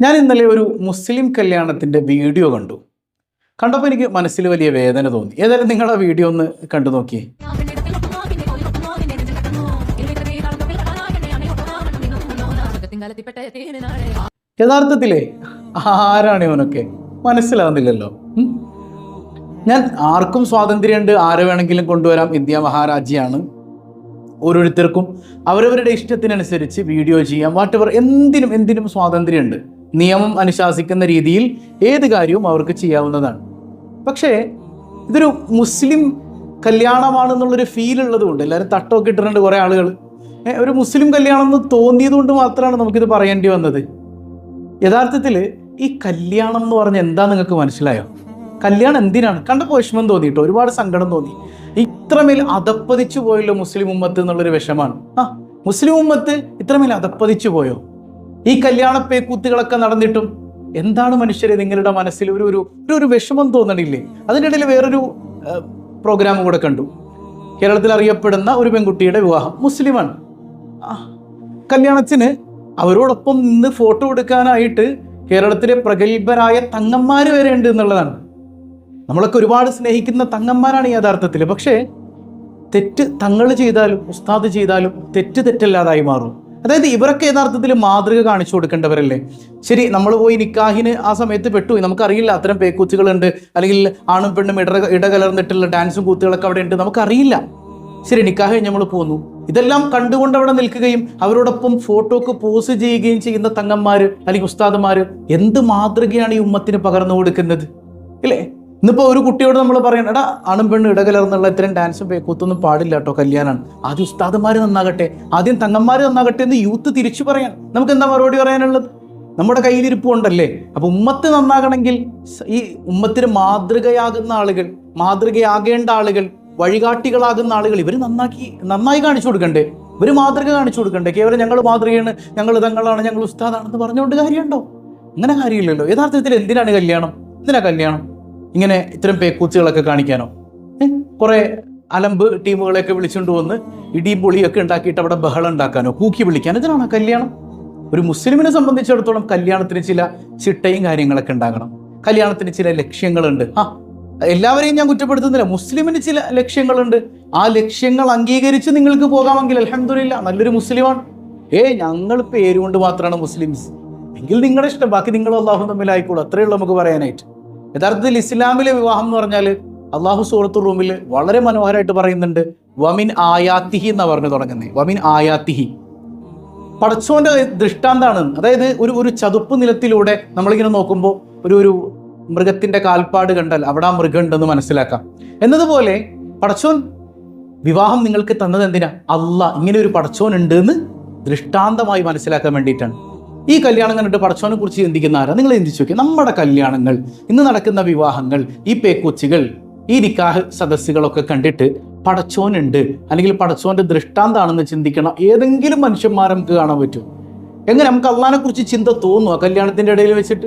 ഞാൻ ഇന്നലെ ഒരു മുസ്ലിം കല്യാണത്തിന്റെ വീഡിയോ കണ്ടു. കണ്ടപ്പോൾ എനിക്ക് മനസ്സിൽ വലിയ വേദന തോന്നി. ഏതായാലും നിങ്ങൾ ആ വീഡിയോ ഒന്ന് കണ്ടു നോക്കിയേ. യഥാർത്ഥത്തിലേ ആരാണ് ഇവനൊക്കെ? മനസ്സിലാവുന്നില്ലല്ലോ. ഞാൻ ആർക്കും സ്വാതന്ത്ര്യമുണ്ട്. ആരെ വേണമെങ്കിലും കൊണ്ടുവരാം. ഇന്ത്യ മഹാരാജ്യമാണ് ഓരോരുത്തർക്കും അവരവരുടെ ഇഷ്ടത്തിനനുസരിച്ച് വീഡിയോ ചെയ്യാം. വാട്ടവർ എന്തിനും എന്തിനും സ്വാതന്ത്ര്യമുണ്ട്. നിയമം അനുശാസിക്കുന്ന രീതിയിൽ ഏത് കാര്യവും അവർക്ക് ചെയ്യാവുന്നതാണ്. പക്ഷേ ഇതൊരു മുസ്ലിം കല്യാണമാണെന്നുള്ളൊരു ഫീൽ ഉള്ളതുകൊണ്ട് എല്ലാവരും തട്ടമൊക്കെ ഇട്ടിട്ടുണ്ട് കുറേ ആളുകൾ ഒരു മുസ്ലിം കല്യാണം എന്ന് തോന്നിയത് കൊണ്ട് മാത്രമാണ് നമുക്കിത് പറയേണ്ടി വന്നത്. യഥാർത്ഥത്തിൽ ഈ കല്യാണം എന്ന് പറഞ്ഞ എന്താ നിങ്ങൾക്ക് മനസ്സിലായോ? കല്യാണം എന്തിനാണ്? കണ്ടപ്പോൾ വിഷമം തോന്നിയിട്ടോ ഒരുപാട് സങ്കടം തോന്നി. ഇത്രമേൽ അതപ്പതിച്ചു പോയല്ലോ മുസ്ലിം ഉമ്മത്ത് എന്നുള്ളൊരു വിഷമാണ്. ആ മുസ്ലിം ഉമ്മത്ത് ഇത്രമേൽ അതപ്പതിച്ചു പോയോ? ഈ കല്യാണ പേക്കൂത്തുകളൊക്കെ നടന്നിട്ടും എന്താണ് മനുഷ്യരെ നിങ്ങളുടെ മനസ്സിൽ ഒരു ഒരു ഒരു- വിഷമം തോന്നണില്ലേ? അതിനിടയിൽ വേറൊരു പ്രോഗ്രാം കൂടെ കണ്ടു. കേരളത്തിൽ അറിയപ്പെടുന്ന ഒരു പെൺകുട്ടിയുടെ വിവാഹം മുസ്ലിമാണ്. കല്യാണത്തിന് അവരോടൊപ്പം നിന്ന് ഫോട്ടോ എടുക്കാനായിട്ട് കേരളത്തിലെ പ്രഗത്ഭരായ തങ്ങന്മാർ വരെ ഉണ്ട് എന്നുള്ളതാണ്. നമ്മളൊക്കെ ഒരുപാട് സ്നേഹിക്കുന്ന തങ്ങന്മാരാണ് യഥാർത്ഥത്തിൽ പക്ഷേ തെറ്റ് തങ്ങൾ ചെയ്താലും ഉസ്താദ് ചെയ്താലും തെറ്റ് തെറ്റല്ലാതായി മാറും. അതായത് ഇവരൊക്കെ യഥാർത്ഥത്തിൽ മാതൃക കാണിച്ചു കൊടുക്കേണ്ടവരല്ലേ? ശരി നമ്മൾ പോയി നിക്കാഹിന് ആ സമയത്ത് പെട്ടുപോയി നമുക്കറിയില്ല അത്തരം പേക്കൂത്തുകളുണ്ട്. അല്ലെങ്കിൽ ആണും പെണ്ണും ഇട ഇടകലർന്നിട്ടുള്ള ഡാൻസും കൂത്തുകളൊക്കെ അവിടെ ഉണ്ട് നമുക്കറിയില്ല. ശരി നിക്കാഹ് കഴിഞ്ഞ് നമ്മൾ പോന്നു. ഇതെല്ലാം കണ്ടുകൊണ്ട് അവിടെ നിൽക്കുകയും അവരോടൊപ്പം ഫോട്ടോക്ക് പോസ് ചെയ്യുകയും ചെയ്യുന്ന തങ്ങന്മാര് അല്ലെങ്കിൽ ഉസ്താദന്മാര് എന്ത് മാതൃകയാണ് ഈ ഉമ്മത്തിന് പകർന്നു കൊടുക്കുന്നത്? ഇല്ലേ? ഇന്നിപ്പോ ഒരു കുട്ടിയോട് നമ്മൾ പറയണം എടാ ആണും പെണ്ണും ഇടകലർന്നുള്ള ഇത്രയും ഡാൻസും പേക്കൂത്തൊന്നും പാടില്ല കേട്ടോ കല്യാണം ആദ്യം ഉസ്താദന്മാർ നന്നാകട്ടെ. ആദ്യം തങ്ങന്മാർ നന്നാകട്ടെ എന്ന് യൂത്ത് തിരിച്ചു പറയാൻ. നമുക്ക് എന്താ മറുപടി പറയാനുള്ളത്? നമ്മുടെ കയ്യിലിരിപ്പ് കൊണ്ടല്ലേ? അപ്പൊ ഉമ്മത്ത് നന്നാകണമെങ്കിൽ ഈ ഉമ്മത്തിന് മാതൃകയാകുന്ന ആളുകൾ മാതൃകയാകേണ്ട ആളുകൾ വഴികാട്ടികളാകുന്ന ആളുകൾ ഇവർ നന്നാക്കി നന്നായി കാണിച്ചു കൊടുക്കണ്ടേ? ഇവർ മാതൃക കാണിച്ചു കൊടുക്കണ്ടേ? കേവലം ഞങ്ങൾ മാതൃകയാണ് ഞങ്ങൾ തങ്ങളാണ് ഞങ്ങൾ ഉസ്താദാണെന്ന് പറഞ്ഞുകൊണ്ട് കാര്യമുണ്ടോ? അങ്ങനെ കാര്യമില്ലല്ലോ. യഥാർത്ഥത്തിൽ എന്തിനാണ് കല്യാണം? എന്തിനാ കല്യാണം? ഇങ്ങനെ ഇത്തരം പേക്കൂച്ചുകളൊക്കെ കാണിക്കാനോ? കുറേ അലമ്പ് ടീമുകളെയൊക്കെ വിളിച്ചുകൊണ്ട് വന്ന് ഇടിയും പൊളിയൊക്കെ ഉണ്ടാക്കിയിട്ട് അവിടെ ബഹളം ഉണ്ടാക്കാനോ? കൂക്കി വിളിക്കാനോ ഇതിനാണ് കല്യാണം? ഒരു മുസ്ലിമിനെ സംബന്ധിച്ചിടത്തോളം കല്യാണത്തിന് ചില ചിട്ടയും കാര്യങ്ങളൊക്കെ ഉണ്ടാകണം. കല്യാണത്തിന് ചില ലക്ഷ്യങ്ങളുണ്ട്. ആ എല്ലാവരെയും ഞാൻ കുറ്റപ്പെടുത്തുന്നില്ല. മുസ്ലിമിന് ചില ലക്ഷ്യങ്ങളുണ്ട്. ആ ലക്ഷ്യങ്ങൾ അംഗീകരിച്ച് നിങ്ങൾക്ക് പോകാമെങ്കിൽ അലഹമില്ല നല്ലൊരു മുസ്ലിമാണ്. ഏ ഞങ്ങൾ പേരുകൊണ്ട് മാത്രമാണ് മുസ്ലിംസ്. എങ്കിൽ നിങ്ങളുടെ ഇഷ്ടം. ബാക്കി നിങ്ങൾ അള്ളാഹു തമ്മിലായിക്കോളൂ. അത്രയേ ഉള്ളൂ നമുക്ക് പറയാനായിട്ട്. യഥാർത്ഥത്തിൽ ഇസ്ലാമിലെ വിവാഹം എന്ന് പറഞ്ഞാൽ അള്ളാഹു സൂറത്തു റൂമിൽ വളരെ മനോഹരമായിട്ട് പറയുന്നുണ്ട് വമിൻ ആയാത്തിഹി എന്നാണ് പറഞ്ഞു തുടങ്ങുന്നത്. വമിൻ ആയാത്തിഹി പടച്ചോന്റെ ദൃഷ്ടാന്താണ്. അതായത് ഒരു ഒരു ചതുപ്പ് നിലത്തിലൂടെ നമ്മളിങ്ങനെ നോക്കുമ്പോൾ ഒരു ഒരു മൃഗത്തിന്റെ കാൽപ്പാട് കണ്ടാൽ അവിടെ ആ മൃഗം ഉണ്ടെന്ന് മനസ്സിലാക്കാം. എന്നതുപോലെ പടച്ചോൻ വിവാഹം നിങ്ങൾക്ക് തന്നത് എന്തിനാ? അല്ല ഇങ്ങനെ ഒരു പടച്ചോൻ ഉണ്ട് എന്ന് ദൃഷ്ടാന്തമായി മനസ്സിലാക്കാൻ വേണ്ടിയിട്ടാണ്. ഈ കല്യാണം കണ്ടിട്ട് പടച്ചോനെ കുറിച്ച് ചിന്തിക്കുന്ന ആരാ? നിങ്ങൾ ചിന്തിച്ചു നോക്കി. നമ്മുടെ കല്യാണങ്ങൾ ഇന്ന് നടക്കുന്ന വിവാഹങ്ങൾ ഈ പേക്കൂച്ചികൾ ഈ നിക്കാഹ് സദസ്സുകളൊക്കെ കണ്ടിട്ട് പടച്ചോനുണ്ട് അല്ലെങ്കിൽ പടച്ചോന്റെ ദൃഷ്ടാന്താണെന്ന് ചിന്തിക്കണം. ഏതെങ്കിലും മനുഷ്യന്മാരെ നമുക്ക് കാണാൻ പറ്റും. എങ്ങനെ നമുക്ക് അള്ളഹാനെ കുറിച്ച് ചിന്ത തോന്നുക കല്യാണത്തിന്റെ ഇടയിൽ വെച്ചിട്ട്?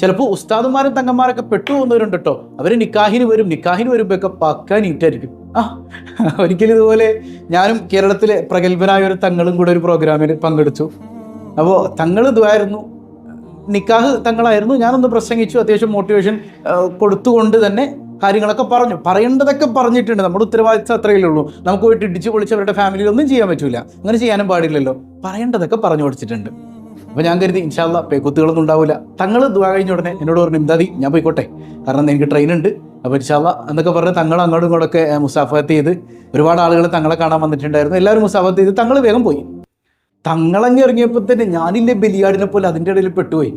ചിലപ്പോൾ ഉസ്താദുമാരും തങ്ങന്മാരൊക്കെ പെട്ടു പോകുന്നവരുണ്ട് കേട്ടോ അവർ നിക്കാഹിന് വരും നിക്കാഹിന് വരുമ്പോഴൊക്കെ പക്ക നീറ്റായിരിക്കും. ആ ഒരിക്കലും ഇതുപോലെ ഞാനും കേരളത്തിലെ പ്രഗത്ഭനായ ഒരു തങ്ങളും കൂടെ ഒരു പ്രോഗ്രാമിൽ പങ്കെടുത്തു. അപ്പോൾ തങ്ങൾ ഇതുമായിരുന്നു നിക്കാഹ് തങ്ങളായിരുന്നു. ഞാനൊന്ന് പ്രസംഗിച്ചു. അത്യാവശ്യം മോട്ടിവേഷൻ കൊടുത്തുകൊണ്ട് തന്നെ കാര്യങ്ങളൊക്കെ പറഞ്ഞു. പറയേണ്ടതൊക്കെ പറഞ്ഞിട്ടുണ്ട്. നമ്മുടെ ഉത്തരവാദിത്തം അത്രയേ ഉള്ളൂ നമുക്ക് പോയിട്ട് ഇടിച്ചു പൊളിച്ച് അവരുടെ ഫാമിലിയിൽ ഒന്നും ചെയ്യാൻ പറ്റൂല. അങ്ങനെ ചെയ്യാനും പാടില്ലല്ലോ. പറയേണ്ടതൊക്കെ പറഞ്ഞു കൊടുത്തിട്ടുണ്ട്. അപ്പോൾ ഞാൻ കരുതി ഇൻഷാല്ല പേക്കുത്തുകളൊന്നും ഉണ്ടാവില്ല തങ്ങൾ ദുവാ കഴിഞ്ഞ ഉടനെ എന്നോട് പറഞ്ഞു ഇംദാദി ഞാൻ പോയിക്കോട്ടെ. കാരണം എനിക്ക് ട്രെയിൻ ഉണ്ട്. അപ്പോൾ ഇൻഷാല്ല എന്നൊക്കെ പറഞ്ഞ് തങ്ങൾ അങ്ങോട്ടും ഇങ്ങോട്ടൊക്കെ മുസാഫത്ത് ചെയ്ത് ഒരുപാട് ആളുകൾ തങ്ങളെ കാണാൻ വന്നിട്ടുണ്ടായിരുന്നു. എല്ലാവരും മുസാഫത്ത് ചെയ്ത് തങ്ങൾ വേഗം പോയി. തങ്ങളങ്ങ് ഇറങ്ങിയപ്പോൾ തന്നെ ഞാനില്ലേ ബലിയാടിനെ പോലെ അതിന്റെ ഇടയിൽ പെട്ടുപോയി.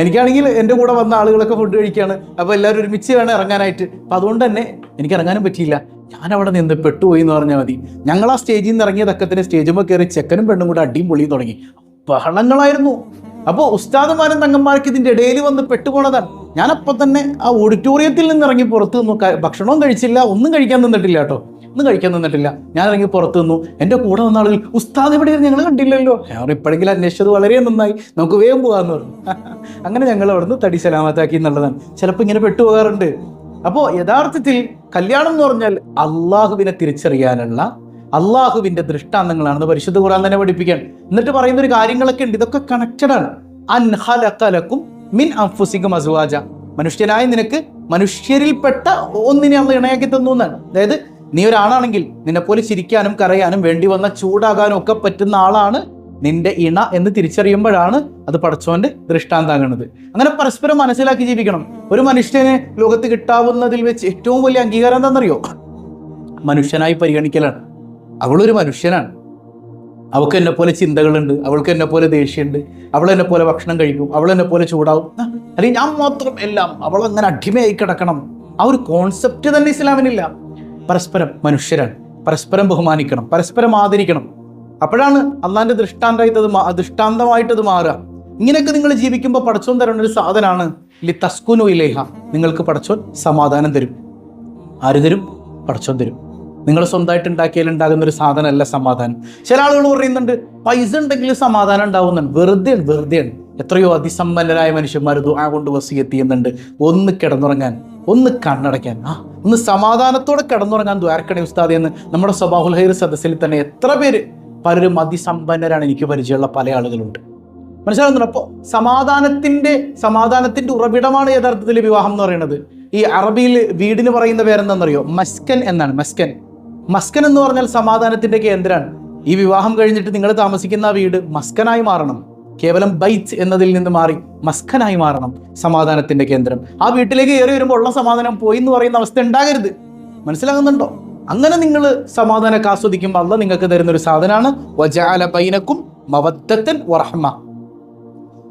എനിക്കാണെങ്കിൽ എന്റെ കൂടെ വന്ന ആളുകളൊക്കെ ഫുഡ് കഴിക്കുകയാണ് അപ്പോൾ എല്ലാവരും ഒരുമിച്ച് വേണം ഇറങ്ങാനായിട്ട്. അപ്പോൾ അതുകൊണ്ട് തന്നെ എനിക്ക് ഇറങ്ങാനും പറ്റിയില്ല. ഞാൻ അവിടെ നിന്ന് പെട്ടുപോയി എന്ന് പറഞ്ഞാൽ മതി. ഞങ്ങൾ ആ സ്റ്റേജിൽ നിന്ന് ഇറങ്ങിയതൊക്കെ തന്നെ സ്റ്റേജുമ്പോൾ കയറി ചെക്കനും പെണ്ണും കൂടെ അടിയും പൊളിയും തുടങ്ങി. ബഹളങ്ങളായിരുന്നു. അപ്പോൾ ഉസ്താദുമാരും തങ്ങന്മാർക്ക് ഇതിന്റെ ഇടയിൽ വന്ന് പെട്ടുപോണതാണ്. ഞാനപ്പോൾ തന്നെ ആ ഓഡിറ്റോറിയത്തിൽ നിന്ന് ഇറങ്ങി പുറത്ത് നിന്നു ഭക്ഷണവും കഴിച്ചില്ല ഒന്നും കഴിക്കാൻ നിന്നിട്ടില്ല കേട്ടോ. ഒന്നും കഴിക്കാൻ നിന്നിട്ടില്ല. ഞാൻ ഇറങ്ങി പുറത്ത് നിന്നു. എന്റെ കൂടെ വന്ന ആളുകൾ ഉസ്താദ് എവിടെയായിരുന്നു? ഞങ്ങൾ കണ്ടില്ലല്ലോ. ഞാൻ ഇപ്പോഴെങ്കിലും അന്വേഷിച്ചത് വളരെ നന്നായി. നമുക്ക് വേഗം പോകാമെന്ന് പറഞ്ഞു. അങ്ങനെ ഞങ്ങൾ അവിടുന്ന് തടി സലാമത്താക്കി എന്നുള്ളതാണ്. ചിലപ്പോൾ ഇങ്ങനെ പെട്ടുപോകാറുണ്ട്. അപ്പോൾ യഥാർത്ഥത്തിൽ കല്യാണം എന്ന് പറഞ്ഞാൽ അള്ളാഹുവിനെ തിരിച്ചറിയാനുള്ള അള്ളാഹുവിന്റെ ദൃഷ്ടാന്തങ്ങളാണെന്ന് പരിശുദ്ധ ഖുർആൻ തന്നെ പഠിപ്പിക്കാൻ എന്നിട്ട് പറയുന്ന ഒരു കാര്യങ്ങളൊക്കെ ഉണ്ട്. ഇതൊക്കെ കണക്റ്റഡ് ആണ്. അൻഹലക്കലക്കും മിൻ അൻഫുസിക്കും അസുവാജ. മനുഷ്യനായ നിനക്ക് മനുഷ്യരിൽപ്പെട്ട ഒന്നിനെ അള്ള ഇണയാക്കി തന്നു എന്നാണ്. അതായത് നീ ഒരാളാണെങ്കിൽ നിന്നെപ്പോലെ ചിരിക്കാനും കരയാനും വേണ്ടി വന്ന ചൂടാകാനും ഒക്കെ പറ്റുന്ന ആളാണ് നിന്റെ ഇണ എന്ന് തിരിച്ചറിയുമ്പോഴാണ് അത് പടച്ചോന്റെ ദൃഷ്ടാന്താകുന്നത് അങ്ങനെ പരസ്പരം മനസ്സിലാക്കി ജീവിക്കണം. ഒരു മനുഷ്യന് ലോകത്ത് കിട്ടാവുന്നതിൽ വെച്ച് ഏറ്റവും വലിയ അംഗീകാരം എന്താണെന്നറിയോ? മനുഷ്യനായി പരിഗണിക്കലാണ്. അവളൊരു മനുഷ്യനാണ്. അവൾക്ക് എന്നെ പോലെ ചിന്തകളുണ്ട് അവൾക്ക് എന്നെ പോലെ ദേഷ്യമുണ്ട് അവൾ എന്നെ പോലെ ഭക്ഷണം കഴിക്കും അവൾ എന്നെ പോലെ ചൂടാവും. അല്ലെങ്കിൽ ഞാൻ മാത്രം എല്ലാം അവൾ അങ്ങനെ അടിമയായി കിടക്കണം. ആ ഒരു കോൺസെപ്റ്റ് തന്നെ ഇസ്ലാമിനില്ല. പരസ്പരം മനുഷ്യരാണ്. പരസ്പരം ബഹുമാനിക്കണം. പരസ്പരം ആദരിക്കണം. അപ്പോഴാണ് അള്ളാന്റെ ദൃഷ്ടാന്തമായിട്ട് അത് മാ- ദൃഷ്ടാന്തമായിട്ട് അത് മാറുക. ഇങ്ങനെയൊക്കെ നിങ്ങൾ ജീവിക്കുമ്പോൾ പടച്ചോൻ തരുന്ന ഒരു സാധനമാണ് ലി തസ്കുനു ഇലേഹ. നിങ്ങൾക്ക് പടച്ചോൻ സമാധാനം തരും. ആര് തരും? പടച്ചോൻ തരും. നിങ്ങൾ സ്വന്തമായിട്ട് ഉണ്ടാക്കിയാൽ ഉണ്ടാകുന്ന ഒരു സാധനമല്ല സമാധാനം. ചില ആളുകൾ പറയുന്നുണ്ട് പൈസ ഉണ്ടെങ്കിൽ സമാധാനം ഉണ്ടാവുന്നുണ്ട്. വെറുതെ വെറുതെയാണ്. എത്രയോ അതിസമ്പന്നരായ മനുഷ്യന്മാർ ദുആ കൊണ്ട് വസിയെത്തി ചെയ്യുന്നുണ്ട്. ഒന്ന് കിടന്നുറങ്ങാൻ ഒന്ന് കണ്ണടയ്ക്കാൻ. ആ ഒന്ന് സമാധാനത്തോടെ കിടന്നുറങ്ങാൻ ദ്വാരക്കണി ഉസ്താദ് എന്ന് നമ്മുടെ സ്വഭാവ ഹൈർ സദസ്സിൽ തന്നെ എത്ര പേര് പലരും അതിസമ്പന്നരാണ് എനിക്ക് പരിചയമുള്ള പല ആളുകളുണ്ട്. മനസ്സിലാകുന്നുണ്ട് അപ്പോൾ സമാധാനത്തിന്റെ സമാധാനത്തിന്റെ ഉറവിടമാണ് യഥാർത്ഥത്തിൽ വിവാഹം എന്ന് പറയുന്നത്. ഈ അറബിയിൽ വീടിന് പറയുന്ന പേരെന്താണെന്നറിയോ? മസ്കൻ എന്നാണ് മസ്കൻ. മസ്കൻ എന്ന് പറഞ്ഞാൽ സമാധാനത്തിന്റെ കേന്ദ്രമാണ് ഈ വിവാഹം കഴിഞ്ഞിട്ട് നിങ്ങൾ താമസിക്കുന്ന വീട് മസ്കനായി മാറണം. കേവലം ബൈറ്റ് എന്നതിൽ നിന്ന് മാറി മസ്കനായി മാറണം സമാധാനത്തിന്റെ കേന്ദ്രം. ആ വീട്ടിലേക്ക് കയറി വരുമ്പോൾ ഉള്ള സമാധാനം പോയി എന്ന് പറയുന്ന അവസ്ഥ ഉണ്ടാകരുത്. മനസ്സിലാകുന്നുണ്ടോ? അങ്ങനെ നിങ്ങൾ സമാധാനമൊക്കെ ആസ്വദിക്കുമ്പോൾ അല്ല നിങ്ങൾക്ക് തരുന്ന ഒരു സാധനമാണ്. വജാല ബൈനക്കും മവദ്ദത്തൻ വറഹ്മ.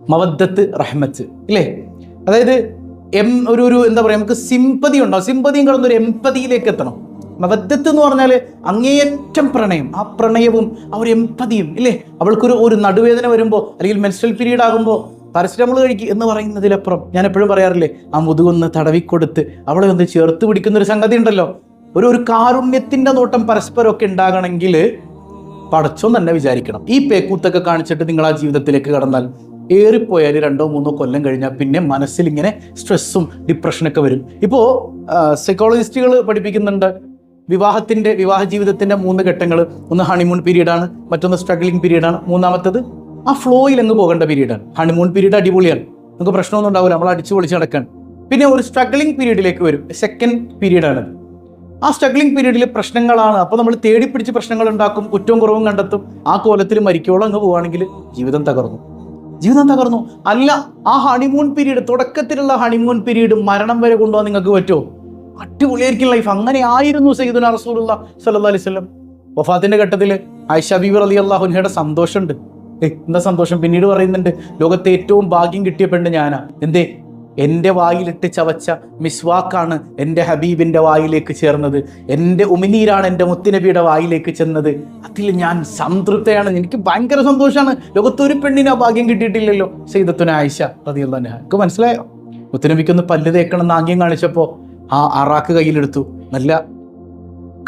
മവദ്ദത്ത് റഹ്മത്ത്. ഇല്ലേ? അതായത് എം ഒരു ഒരു എന്താ പറയുക നമുക്ക് സിമ്പതി ഉണ്ടാവും. സിമ്പതിയും കടന്നൊരു എമ്പതിയിലേക്ക് എത്തണം. മവദ്ദത്ത് എന്ന് പറഞ്ഞാൽ അങ്ങേയറ്റം പ്രണയം. ആ പ്രണയവും ആ ഒരു എമ്പതിയും ഇല്ലേ? അവൾക്കൊരു ഒരു നടുവേദന വരുമ്പോൾ അല്ലെങ്കിൽ മെൻസ്ട്രൽ പീരീഡ് ആകുമ്പോൾ പാരസിറ്റമോൾ കഴിക്കുക എന്ന് പറയുന്നതിലപ്പുറം ഞാൻ എപ്പോഴും പറയാറില്ലേ ആ മുതുകൊന്ന് തടവിക്കൊടുത്ത് അവളെ ഒന്ന് ചേർത്ത് പിടിക്കുന്ന ഒരു സംഗതി ഉണ്ടല്ലോ. ഒരു ഒരു കാരുണ്യത്തിന്റെ നോട്ടം പരസ്പരമൊക്കെ ഉണ്ടാകണമെങ്കിൽ പടച്ചോ തന്നെ വിചാരിക്കണം. ഈ പേക്കൂത്തൊക്കെ കാണിച്ചിട്ട് നിങ്ങൾ ആ ജീവിതത്തിലേക്ക് കടന്നാൽ ഏറിപ്പോയാൽ രണ്ടോ മൂന്നോ കൊല്ലം കഴിഞ്ഞാൽ പിന്നെ മനസ്സിൽ ഇങ്ങനെ സ്ട്രെസ്സും ഡിപ്രഷനൊക്കെ വരും. ഇപ്പോൾ സൈക്കോളജിസ്റ്റുകൾ പഠിപ്പിക്കുന്നുണ്ട്. വിവാഹത്തിന്റെ വിവാഹ ജീവിതത്തിന്റെ മൂന്ന് ഘട്ടങ്ങൾ. ഒന്ന് ഹണിമൂൺ പീരീഡാണ് മറ്റൊന്ന് സ്ട്രഗ്ലിംഗ് പീരീഡാണ് മൂന്നാമത്തത് ആ ഫ്ലോയിൽ അങ്ങ് പോകേണ്ട പീരീഡാണ് ഹണിമൂൺ പീരീഡ് അടിപൊളിയാണ്. നമുക്ക് പ്രശ്നമൊന്നും ഉണ്ടാവില്ല നമ്മൾ അടിച്ചു പൊളിച്ച് നടക്കാൻ. പിന്നെ ഒരു സ്ട്രഗ്ലിംഗ് പീരീഡിലേക്ക് വരും സെക്കൻഡ് പീരീഡാണ് ആ സ്ട്രഗ്ലിംഗ് പീരീഡിൽ പ്രശ്നങ്ങളാണ്. അപ്പോൾ നമ്മൾ തേടി പിടിച്ച് പ്രശ്നങ്ങൾ ഉണ്ടാക്കും കുറ്റവും കുറവും കണ്ടെത്തും. ആ കോലത്തിൽ മരിക്കോളം അങ്ങ് പോവുകയാണെങ്കിൽ ജീവിതം തകർന്നു. ജീവിതം തകർന്നു. അല്ല ആ ഹണിമൂൺ പീരീഡ് തുടക്കത്തിലുള്ള ഹണിമൂൺ പീരീഡ് മരണം വരെ കൊണ്ടുപോകാൻ നിങ്ങൾക്ക് പറ്റുമോ? അടിപൊളിയായിരിക്കും ലൈഫ് അങ്ങനെ ആയിരുന്നു സയ്യിദുന റസൂലുള്ള സല്ലാ അലൈഹി വസല്ലം. വഫാത്തിന്റെ ഘട്ടത്തിൽ ആയിഷ അലി റളി അള്ളാഹുനയുടെ സന്തോഷമുണ്ട്. ഏയ് എന്താ സന്തോഷം? പിന്നീട് പറയുന്നുണ്ട് ലോകത്തെ ഏറ്റവും ഭാഗ്യം കിട്ടിയ പെണ്ണ് ഞാനാ. എന്തേ? എന്റെ വായിലിട്ട് ചവച്ച മിസ്വാക്കാണ് എന്റെ ഹബീബിന്റെ വായിലേക്ക് ചേർന്നത്. എന്റെ ഉമിനീരാണ് എന്റെ മുത്തുനബിയുടെ വായിലേക്ക് ചെന്നത്. അതിൽ ഞാൻ സംതൃപ്തയാണ്. എനിക്ക് ഭയങ്കര സന്തോഷമാണ് ലോകത്തൊരു പെണ്ണിന് ആ ഭാഗ്യം കിട്ടിയിട്ടില്ലല്ലോ. സെയ്തത്തുന ആയിഷ റതിയുള്ള എനിക്ക് മനസ്സിലായോ? മുത്തുനബിക്കൊന്ന് പല്ല് തേക്കണം എന്ന് ആംഗ്യം കാണിച്ചപ്പോൾ ആ അറാക്ക് കയ്യിലെടുത്തു. നല്ല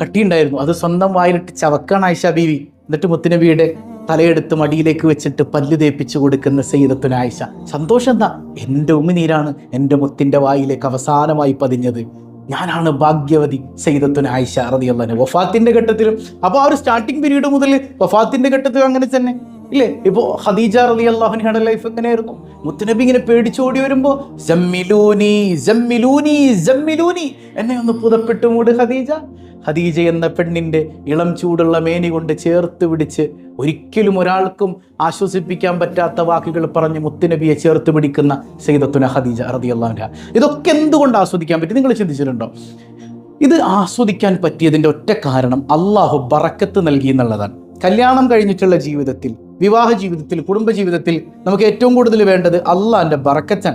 കട്ടിയുണ്ടായിരുന്നു. അത് സ്വന്തം വായിലിട്ട് ചവക്കാണ് ആയിഷ ബീവി. എന്നിട്ട് മുത്തുനബിയുടെ തലയെടുത്ത് മടിയിലേക്ക് വെച്ചിട്ട് പല്ല് തേപ്പിച്ചു കൊടുക്കുന്ന സെയ്തത്തുന ആയിഷ. സന്തോഷം എന്താ? എന്റെ ഉമിനീരാണ് എന്റെ മുത്തിന്റെ വായിലേക്ക് അവസാനമായി പതിഞ്ഞത്. ഞാനാണ് ഭാഗ്യവതി സെയ്തത്തുന ആയിഷ അറിയുള്ള വഫാത്തിന്റെ ഘട്ടത്തിലും അപ്പോൾ ആ ഒരു സ്റ്റാർട്ടിങ് പീരീഡ് മുതൽ വഫാത്തിന്റെ ഘട്ടത്തിലും അങ്ങനെ തന്നെ. ഇല്ലേ? ഇപ്പോ ഖദീജ റലി അള്ളാഹുനിയുടെ ലൈഫ് എങ്ങനെയായിരുന്നു? മുത്തനബി ഇങ്ങനെ പേടിച്ചോടി വരുമ്പോ ജമ്മിലൂനി ജമ്മിലൂനി ജമ്മിലൂനി. എന്നെ ഒന്ന് പുതപ്പെട്ടു മൂട് ഖദീജ. ഖദീജ എന്ന പെണ്ണിന്റെ ഇളം ചൂടുള്ള മേനി കൊണ്ട് ചേർത്ത് പിടിച്ച് ഒരിക്കലും ഒരാൾക്കും ആശ്വസിപ്പിക്കാൻ പറ്റാത്ത വാക്കുകൾ പറഞ്ഞ് മുത്തുനബിയെ ചേർത്ത് പിടിക്കുന്ന സൈദത്തുന ഖദീജ റതി അള്ളാഹുന ഇതൊക്കെ എന്തുകൊണ്ട് ആസ്വദിക്കാൻ പറ്റി? നിങ്ങൾ ചിന്തിച്ചിട്ടുണ്ടോ? ഇത് ആസ്വദിക്കാൻ പറ്റിയതിന്റെ ഒറ്റ കാരണം അള്ളാഹു ബറക്കത്ത് നൽകി എന്നുള്ളതാണ്. കല്യാണം കഴിഞ്ഞിട്ടുള്ള ജീവിതത്തിൽ വിവാഹ ജീവിതത്തിൽ കുടുംബജീവിതത്തിൽ നമുക്ക് ഏറ്റവും കൂടുതൽ വേണ്ടത് അള്ളാന്റെ ബറക്കച്ചൻ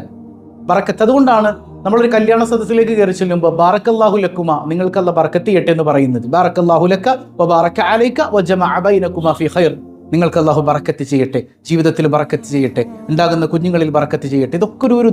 ബറക്കത്ത്. അതുകൊണ്ടാണ് നമ്മളൊരു കല്യാണ സദസ്സിലേക്ക് കയറി ചെല്ലുമ്പോൾ ബാറക്കല്ലാഹു ലക്കുമ നിങ്ങൾക്കല്ല ബറക്കത്ത് ചെയ്യട്ടെ എന്ന് പറയുന്നത്. ബാറക്കല്ലാഹു ലക്ക ബാറക്ക അലൈക്ക വ ബൈനകുമ ഫി ഖൈർ. നിങ്ങൾക്ക് അള്ളാഹു ബറക്കത്ത് ചെയ്യട്ടെ ജീവിതത്തിൽ ബറക്കത്ത് ചെയ്യട്ടെ ഉണ്ടാകുന്ന കുഞ്ഞുങ്ങളിൽ ബറക്കത്ത് ചെയ്യട്ടെ. ഇതൊക്കെ ഒരു ഒരു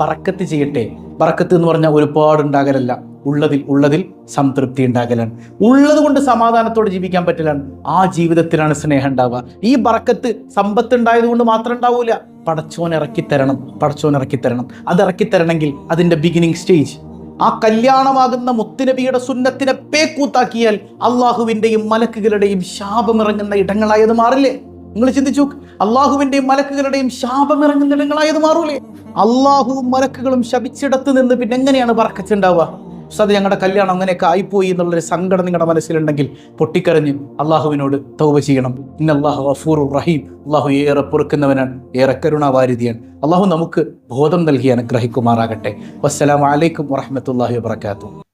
ബറക്കത്ത് ചെയ്യട്ടെ. ബറക്കത്ത് എന്ന് പറഞ്ഞാൽ ഒരുപാട് ഉണ്ടാകലല്ല ഉള്ളതിൽ ഉള്ളതിൽ സംതൃപ്തി ഉണ്ടാകലാണ്. ഉള്ളത് കൊണ്ട് സമാധാനത്തോടെ ജീവിക്കാൻ പറ്റലാണ്. ആ ജീവിതത്തിലാണ് സ്നേഹം ഉണ്ടാവുക. ഈ ബറക്കത്ത് സമ്പത്ത് ഉണ്ടായത് കൊണ്ട് മാത്രം ഉണ്ടാവൂല. പടച്ചോൻ ഇറക്കിത്തരണം പടച്ചോൻ ഇറക്കിത്തരണം അത് ഇറക്കിത്തരണമെങ്കിൽ അതിന്റെ ബിഗിനിങ് സ്റ്റേജ് ആ കല്യാണമാകുന്ന മുത്തുനബിയുടെ സുന്നത്തിനെ പേക്കൂത്താക്കിയാൽ അള്ളാഹുവിന്റെയും മലക്കുകളുടെയും ശാപമിറങ്ങുന്ന ഇടങ്ങളായത് മാറില്ലേ? നിങ്ങൾ ചിന്തിച്ചു അള്ളാഹുവിന്റെയും മലക്കുകളുടെയും ശാപം ഇടങ്ങളായത് മാറൂലേ? അള്ളാഹുവും മലക്കുകളും ശപിച്ചിടത്ത് നിന്ന് പിന്നെ എങ്ങനെയാണ് പറക്കച്ചുണ്ടാവുക സത് ഞങ്ങളുടെ കല്യാണം അങ്ങനെയൊക്കെ ആയിപ്പോയി എന്നുള്ളൊരു സങ്കടം നിങ്ങളുടെ മനസ്സിലുണ്ടെങ്കിൽ പൊട്ടിക്കരഞ്ഞ് അള്ളാഹുവിനോട് തൗവ ചെയ്യണം. ഇന്ന് അള്ളാഹു അഫൂർ റഹീം. അള്ളാഹു ഏറെ പൊറുക്കുന്നവനാണ് ഏറെ കരുണാവാരിതിയാണ് അള്ളാഹു നമുക്ക് ബോധം നൽകി അനുഗ്രഹിക്കുമാറാകട്ടെ. വസ്സലാമലൈക്കും വറഹമത്തല്ലാഹി വാത്തു